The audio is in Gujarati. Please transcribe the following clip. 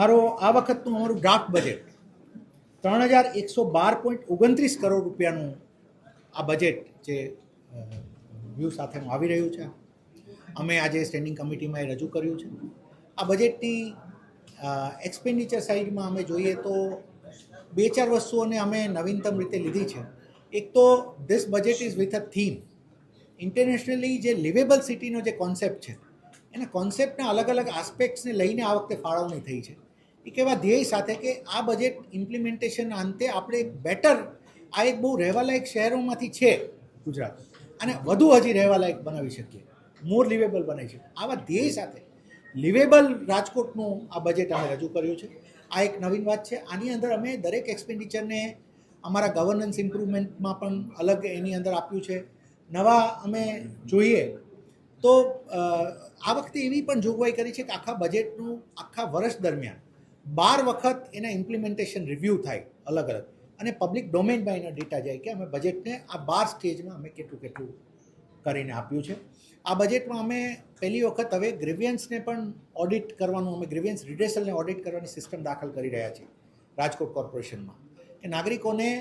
મારો આ વખતનું અમારું ડ્રાફ્ટ બજેટ ત્રણ હજાર એકસો બાર પોઈન્ટ ઓગણત્રીસ કરોડ રૂપિયાનું આ બજેટ જે વ્યૂ સાથેનું આવી રહ્યું છે. અમે આજે સ્ટેન્ડિંગ કમિટીમાં એ રજૂ કર્યું છે. આ બજેટની એક્સપેન્ડિચર સાઈડમાં અમે જોઈએ તો બે ચાર વસ્તુઓને અમે નવીનતમ રીતે લીધી છે. એક તો this budget is with a theme internationally જે લિવેબલ સિટીનો જે કોન્સેપ્ટ છે, એના કોન્સેપ્ટના અલગ અલગ આસ્પેક્ટ્સને લઈને આ વખતે ફાળવણી થઈ છે. એક એવા ધ્યેય સાથે કે આ બજેટ ઇમ્પ્લિમેન્ટેશન અંતે આપણે બેટર આ એક બહુ રહેવાલાયક શહેરોમાંથી છે ગુજરાત. અને વધુ હજી રહેવાલાયક બનાવી શકીએ. મોર લિવેબલ બનાવી શકીએ. આવા ધ્યેય સાથે લિવેબલ રાજકોટનું આ બજેટ અમે રજૂ કર્યું છે. આ એક નવીન વાત છે. આની અંદર અમે દરેક એક્સપેન્ડિચરને અમારા ગવર્નન્સ ઇમ્પ્રુવમેન્ટમાં પણ અલગ એની અંદર આપ્યું છે. નવા અમે જોઈએ તો આ વખતે એવી પણ જોગવાઈ કરી છે કે આખા બજેટનું આખા વર્ષ દરમિયાન બાર વખત એના ઇમ્પ્લિમેન્ટેશન રિવ્યૂ થાય, અલગ અલગ. અને પબ્લિક ડોમેનમાં એના ડેટા જાય કે અમે બજેટને આ બાર સ્ટેજમાં અમે કેટલું કેટલું કરીને આપ્યું છે. આ બજેટમાં અમે પહેલી વખત હવે ગ્રેવિયન્સને પણ ઓડિટ કરવાનું, અમે ગ્રેવિયન્સ રિડેસલને ઓડિટ કરવાની સિસ્ટમ દાખલ કરી રહ્યા છીએ રાજકોટ કોર્પોરેશનમાં કે નાગરિકોને